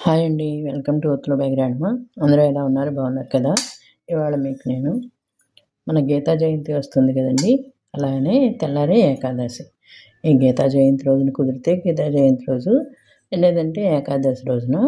Hi అండి welcome to ఒత్తుల బైగ్రాండ్మ అందరూ ఎలా ఉన్నారు? బాగున్నారు కదా? ఇవాళ మీకు నేను మన గీతా జయంతి వస్తుంది కదండి. అలానే తెల్లారి ఏకాదశి. ఈ గీతా జయంతి రోజున కుదిరితే గీతా జయంతి రోజు లేదంటే ఏకాదశి రోజున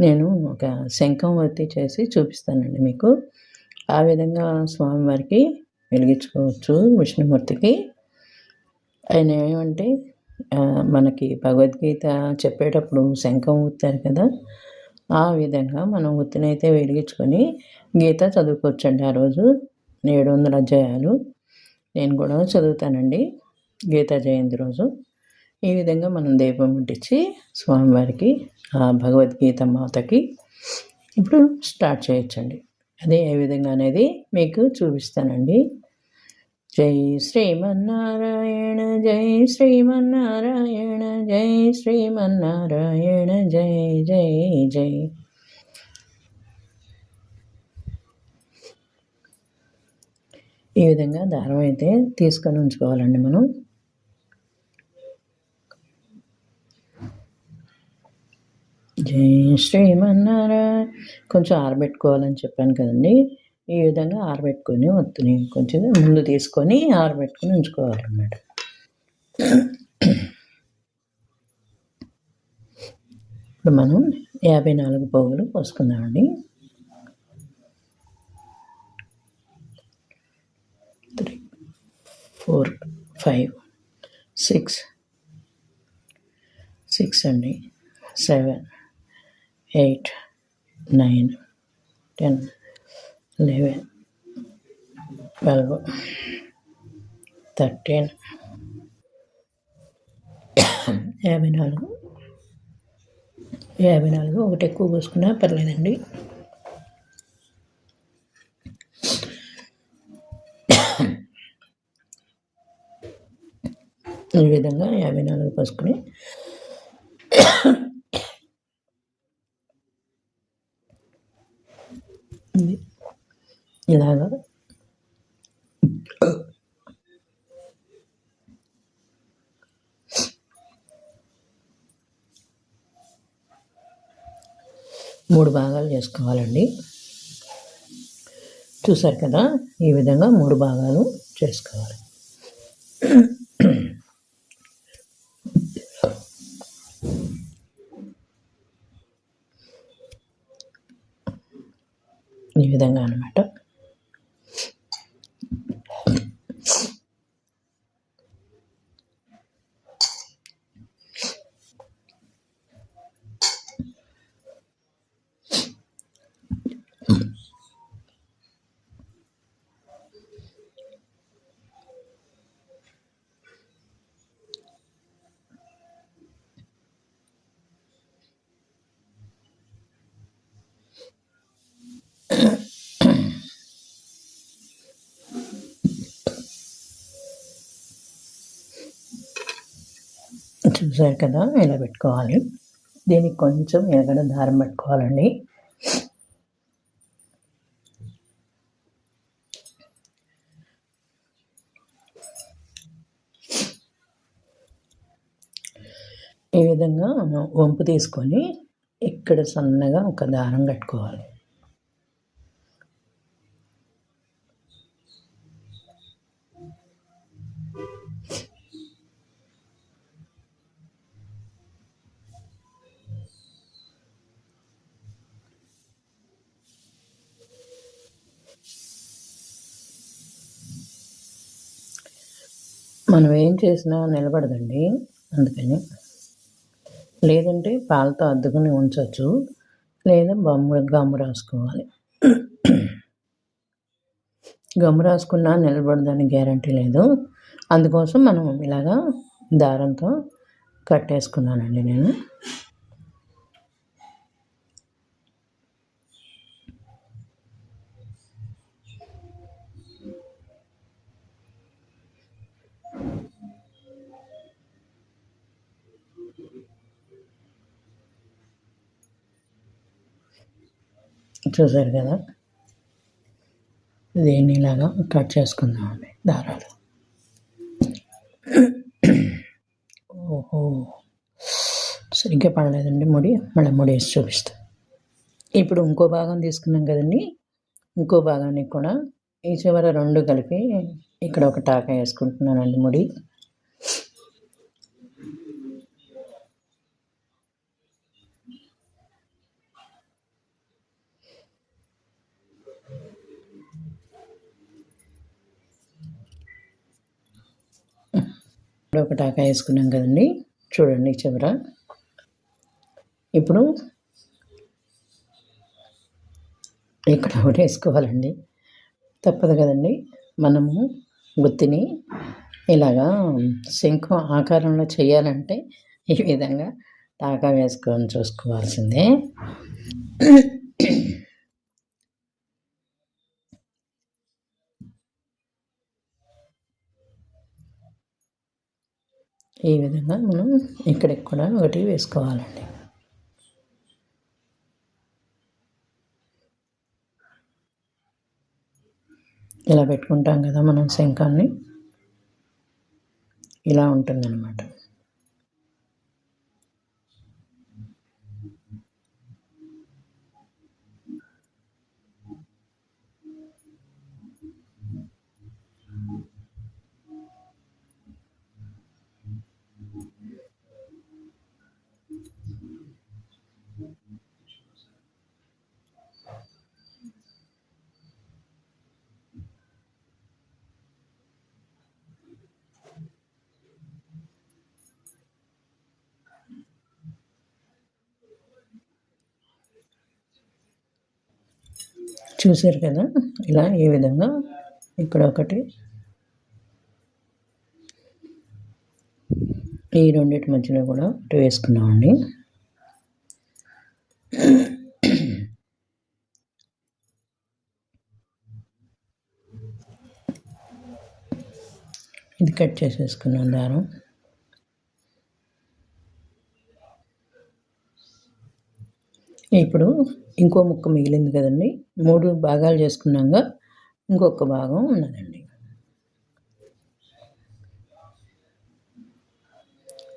నేను ఒక శంఖం వర్తి చేసి చూపిస్తానండి మీకు. ఆ విధంగా స్వామివారికి వెలిగించుకోవచ్చు విష్ణుమూర్తికి. ఆయన ఏమంటే మనకి భగవద్గీత చెప్పేటప్పుడు శంఖం ఊతారు కదా ఆ విధంగా మనం ఉత్తినైతే వెలిగించుకొని గీత చదువుకోవచ్చండి ఆ రోజు. ఏడు వందల అధ్యాయాలు. నేను కూడా చదువుతానండి గీతా జయంతి రోజు. ఈ విధంగా మనం దీపం ముట్టించి స్వామివారికి ఆ భగవద్గీత మాతకి ఇప్పుడు స్టార్ట్ చేయొచ్చండి. అదే ఏ విధంగా అనేది మీకు చూపిస్తానండి. జై శ్రీమన్నారాయణ జై శ్రీమన్నారాయణ జై శ్రీమన్నారాయణ జై జై జై. ఈ విధంగా దారం అయితే తీసుకొని ఉంచుకోవాలండి మనం. జై శ్రీమన్నారాయణ కొంచెం ఆరబెట్టుకోవాలని చెప్పాను కదండి. ఈ విధంగా ఆరబెట్టుకొని ఒత్తుని కొంచెం ముందు తీసుకొని ఆరబెట్టుకొని ఉంచుకోవాలన్నమాట ఇప్పుడు మనం యాభై నాలుగు పోగులు పోసుకుందామండి. Three four five six six అండి. Seven eight nine ten. Eleven twelve thirteen యాభై నాలుగు యాభై నాలుగు. ఒకటి ఎక్కువ పోసుకున్నా పర్లేదండి. ఈ విధంగా యాభై నాలుగు పోసుకుని ఇలాగా మూడు భాగాలు చేసుకోవాలండి. చూసారు కదా? ఈ విధంగా మూడు భాగాలు చేసుకోవాలి ఈ విధంగా అనమాట చూసారు కదా ఇలా పెట్టుకోవాలి? దీనికి కొంచెం ఎగడ దారం పెట్టుకోవాలండి. ఈ విధంగా వంపు తీసుకొని ఇక్కడ సన్నగా ఒక దారం కట్టుకోవాలి. మనం ఏం చేసినా నిలబడదండి. అందుకని లేదంటే పాలతో అద్దుకుని ఉంచవచ్చు లేదా బొమ్మ గమ్ము రాసుకోవాలి. గమ్ము రాసుకున్నా నిలబడదని గ్యారంటీ లేదు. అందుకోసం మనం ఇలాగా దారంతో కట్టేసుకున్నానండి నేను. చూసారు కదా? దీన్ని ఇలాగా కట్ చేసుకుందామండి దారాలు ఓహో. సరిగ్గా పడలేదండి ముడి మళ్ళీ ముడి వేసి చూపిస్తా. ఇప్పుడు ఇంకో భాగం తీసుకున్నాం కదండి? ఇంకో భాగానికి కూడా ఈ చివర రెండు కలిపి ఇక్కడ ఒక టాకా వేసుకుంటున్నానండి ముడి. ఒక టాకా వేసుకున్నాం కదండి. చూడండి చివర ఇప్పుడు ఇక్కడ ఒకటి వేసుకోవాలండి. తప్పదు కదండి. మనము గుత్తిని ఇలాగా శంఖం ఆకారంలో చేయాలంటే ఈ విధంగా టాకా వేసుకొని చూసుకోవాల్సిందే. ఈ విధంగా మనం ఇక్కడికి కూడా ఒకటి వేసుకోవాలండి. ఇలా పెట్టుకుంటాం కదా మనం శంఖాన్ని. ఇలా ఉంటుందన్నమాట. చూసారు కదా? ఇలా ఈ విధంగా? ఇక్కడ ఒకటి. ఈ రెండింటి మధ్యలో కూడా ఒకటి వేసుకున్నామండి. ఇది కట్ చేసేసుకున్నాం దారం. ఇప్పుడు ఇంకో ముక్క మిగిలింది కదండి. మూడు భాగాలు చేసుకున్నాక ఇంకొక భాగం ఉన్నదండి.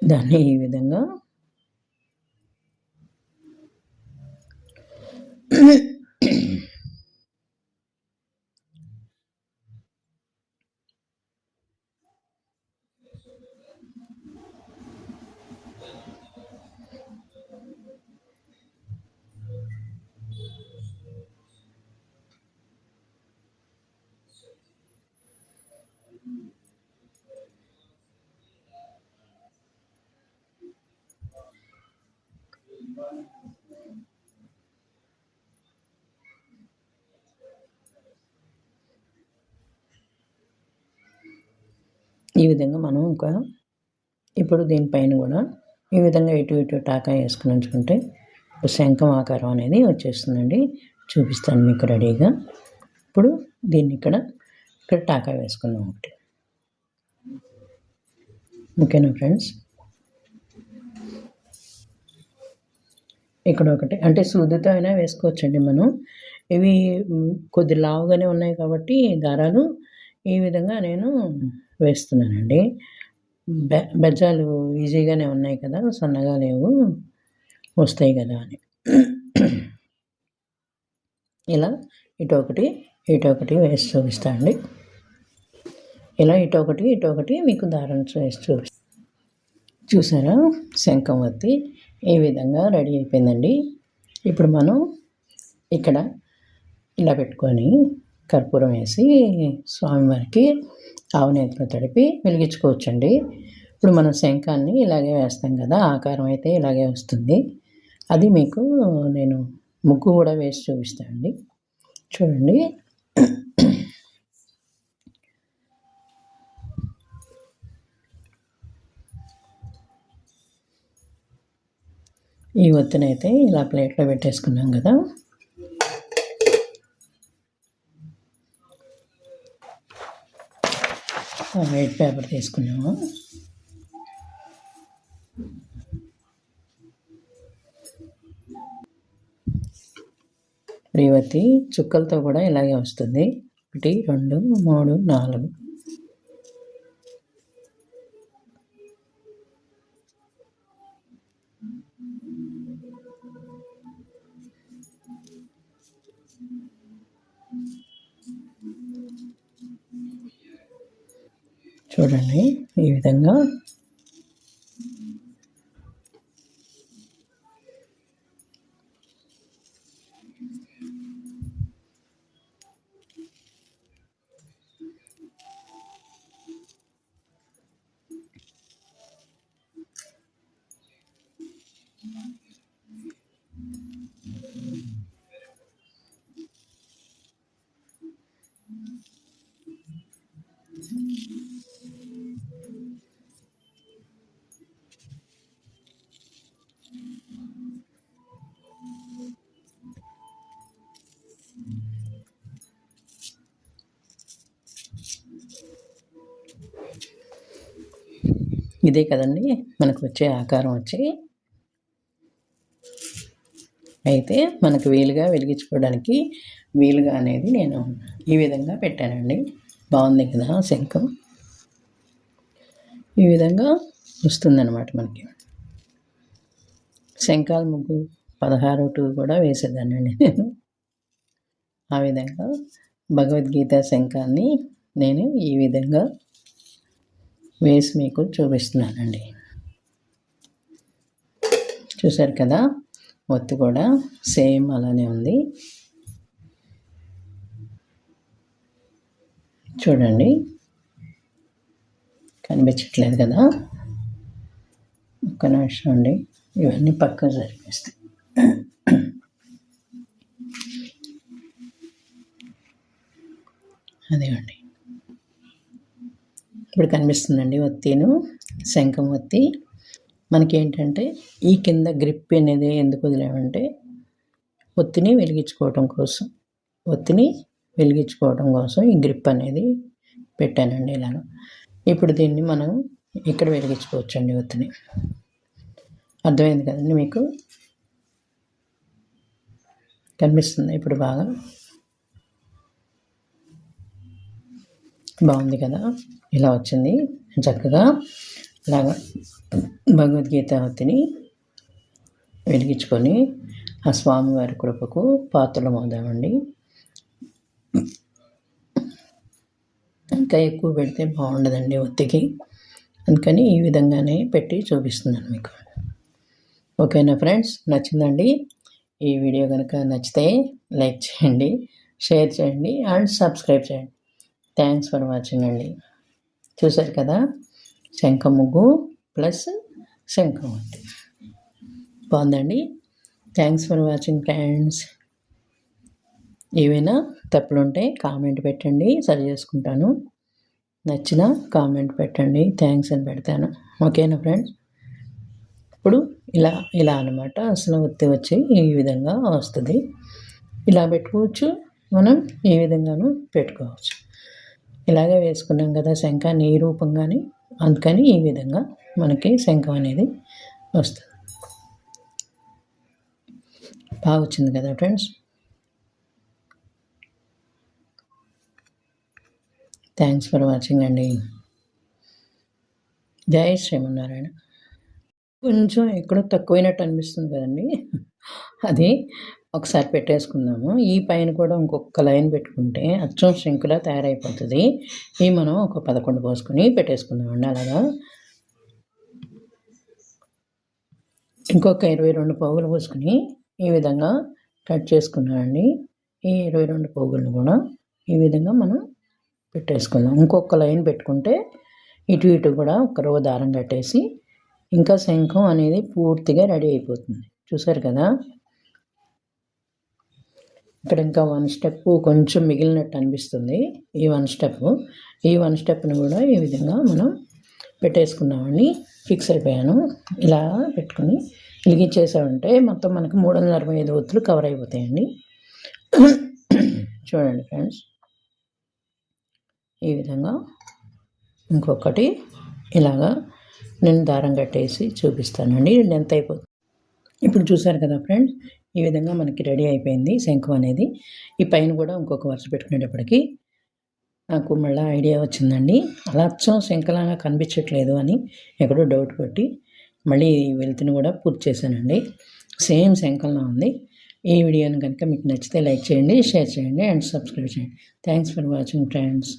దాన్ని ఈ విధంగా ఈ విధంగా మనం ఇంకా ఇప్పుడు దీనిపైన కూడా ఈ విధంగా ఇటు ఇటు టాకా వేసుకుని ఉంచుకుంటే శంఖం ఆకారం అనేది వచ్చేస్తుందండి. చూపిస్తాను మీకు రెడీగా. ఇప్పుడు దీన్ని ఇక్కడ ఇక్కడ టాకా వేసుకుందాం ఒకటి. ఓకేనా ఫ్రెండ్స్? ఇక్కడ ఒకటి. అంటే సూదితో అయినా వేసుకోవచ్చండి మనం. ఇవి కొద్ది లావుగానే ఉన్నాయి కాబట్టి దారాలు ఈ విధంగా నేను వేస్తున్నానండి. బె బెజ్జాలు ఈజీగానే ఉన్నాయి కదా సన్నగా లేవు వస్తాయి కదా అని. ఇలా ఇటు ఒకటి ఇటు ఒకటి వేసి చూపిస్తా అండి. ఇలా ఇటు ఒకటి ఇటు ఒకటి మీకు దారం వేసి చూపిస్తా. చూసారా? శంఖం వత్తి ఈ విధంగా రెడీ అయిపోయిందండి. ఇప్పుడు మనం ఇక్కడ ఇలా పెట్టుకొని కర్పూరం వేసి స్వామివారికి ఆవునేతిలో తడిపి వెలిగించుకోవచ్చండి. ఇప్పుడు మనం శంఖాన్ని ఇలాగే వేస్తాం కదా ఆకారం అయితే ఇలాగే వస్తుంది. అది మీకు నేను ముగ్గు కూడా వేసి చూపిస్తానండి. చూడండి. ఈ ఒత్తినైతే ఇలా ప్లేట్లో పెట్టేసుకున్నాం కదా. వైట్ పేపర్ తీసుకున్నాము. రేవతి చుక్కలతో కూడా ఇలాగే వస్తుంది. ఒకటి రెండు మూడు నాలుగు. చూడండి. ఈ విధంగా ఇదే కదండి మనకు వచ్చే ఆకారం వచ్చి. అయితే మనకు వీలుగా వెలిగించుకోవడానికి వీలుగా అనేది నేను ఈ విధంగా పెట్టానండి. బాగుంది కదా శంఖం? ఈ విధంగా వస్తుందన్నమాట మనకి. శంఖాల ముగ్గు పదహారు టూ కూడా వేసేదానండి నేను. ఆ విధంగా భగవద్గీత శంఖాన్ని నేను ఈ విధంగా వేసి మీకు చూపిస్తున్నానండి. చూసారు కదా? ఒత్తి కూడా సేమ్ అలానే ఉంది. చూడండి. కనిపించట్లేదు కదా? ఒక్క నిమిషం అండి ఇవన్నీ పక్కన అదే అదేవండి ఇప్పుడు కనిపిస్తుందండి ఒత్తిను శంఖం ఒత్తి. మనకి ఏంటంటే ఈ కింద గ్రిప్ అనేది ఎందుకు వదిలేమంటే ఒత్తిని వెలిగించుకోవటం కోసం ఒత్తిని వెలిగించుకోవడం కోసం ఈ గ్రిప్ అనేది పెట్టానండి ఇలాగ ఇప్పుడు దీన్ని మనం ఇక్కడ వెలిగించుకోవచ్చు అండి ఒత్తిని. అర్థమైంది కదండి మీకు? కనిపిస్తుంది ఇప్పుడు బాగా? బాగుంది కదా? ఇలా వచ్చింది. చక్కగా ఇలాగా భగవద్గీత ఒత్తిని వెలిగించుకొని ఆ స్వామివారి కృపకు పాత్రలమవుదామండి. ఇంకా ఎక్కువ పెడితే బాగుండదండి ఒత్తికి అందుకని ఈ విధంగానే పెట్టి చూపిస్తున్నాను మీకు. ఓకేనా ఫ్రెండ్స్? నచ్చిందండి ఈ వీడియో కనుక నచ్చితే లైక్ చేయండి షేర్ చేయండి అండ్ సబ్స్క్రైబ్ చేయండి. థ్యాంక్స్ ఫర్ వాచింగ్ అండి చూసారు కదా? శంఖ ముగ్గు ప్లస్ శంఖమూర్తి బాగుందండి. థ్యాంక్స్ ఫర్ వాచింగ్ ఫ్రెండ్స్ ఏవైనా తప్పులుంటే కామెంట్ పెట్టండి సరి చేసుకుంటాను. నచ్చిన కామెంట్ పెట్టండి థ్యాంక్స్ అని పెడతాను. ఓకేనా ఫ్రెండ్స్ ఇప్పుడు ఇలా ఇలా అనమాట అసలు ఒత్తి వచ్చి ఈ విధంగా వస్తుంది. ఇలా పెట్టుకోవచ్చు మనం ఈ విధంగాను పెట్టుకోవచ్చు. ఇలాగే వేసుకున్నాం కదా శంఖాన్ని ఈ రూపంగానే. అందుకని ఈ విధంగా మనకి శంఖం అనేది వస్తుంది. బాగా వచ్చింది కదా ఫ్రెండ్స్? థ్యాంక్స్ ఫర్ వాచింగ్ అండి. జై శ్రీమన్నారాయణ. కొంచెం ఎక్కడో తక్కువైనట్టు అనిపిస్తుంది కదండి. అది ఒకసారి పెట్టేసుకుందాము. ఈ పైన కూడా ఇంకొక లైన్ పెట్టుకుంటే అచ్చం శంకులా తయారైపోతుంది. ఇవి మనం ఒక పదకొండు పోసుకొని పెట్టేసుకుందామండి. అలాగా? ఇంకొక ఇరవై రెండు పోగులు పోసుకొని ఈ విధంగా కట్ చేసుకున్నామండి. ఈ ఇరవై రెండు పోగులను కూడా ఈ విధంగా మనం పెట్టేసుకుందాం. ఇంకొక లైన్ పెట్టుకుంటే ఇటు ఇటు కూడా ఒక రో దారం కట్టేసి ఇంకా శంఖం అనేది పూర్తిగా రెడీ అయిపోతుంది. చూసారు కదా? ఇక్కడ ఇంకా వన్ స్టెప్ కొంచెం మిగిలినట్టు అనిపిస్తుంది. ఈ వన్ స్టెప్ ఈ వన్ స్టెప్ని కూడా ఈ విధంగా మనం పెట్టేసుకున్నామని ఫిక్స్ అయిపోయాను. ఇలా పెట్టుకుని ఇలిగించేసామంటే మొత్తం మనకి మూడు వందల అరవై ఐదు ఒత్తులు కవర్ అయిపోతాయండి. చూడండి ఫ్రెండ్స్ ఈ విధంగా ఇంకొకటి ఇలాగా నేను దారం కట్టేసి చూపిస్తానండి. ఎంత అయిపోతుంది ఇప్పుడు చూసారు కదా ఫ్రెండ్స్ ఈ విధంగా మనకి రెడీ అయిపోయింది శంఖం అనేది. ఈ పైన కూడా ఇంకొక వరుస పెట్టుకునేటప్పటికి నాకు మళ్ళీ ఐడియా వచ్చిందండి. అలా అచ్చం శంఖలాగా కనిపించట్లేదు అని ఎక్కడో డౌట్ కొట్టి మళ్ళీ వెళ్తుని కూడా పూర్తి చేశానండి. సేమ్ శంఖంలా ఉంది. ఈ వీడియోని కనుక మీకు నచ్చితే లైక్ చేయండి షేర్ చేయండి అండ్ సబ్స్క్రైబ్ చేయండి. Thanks for watching friends.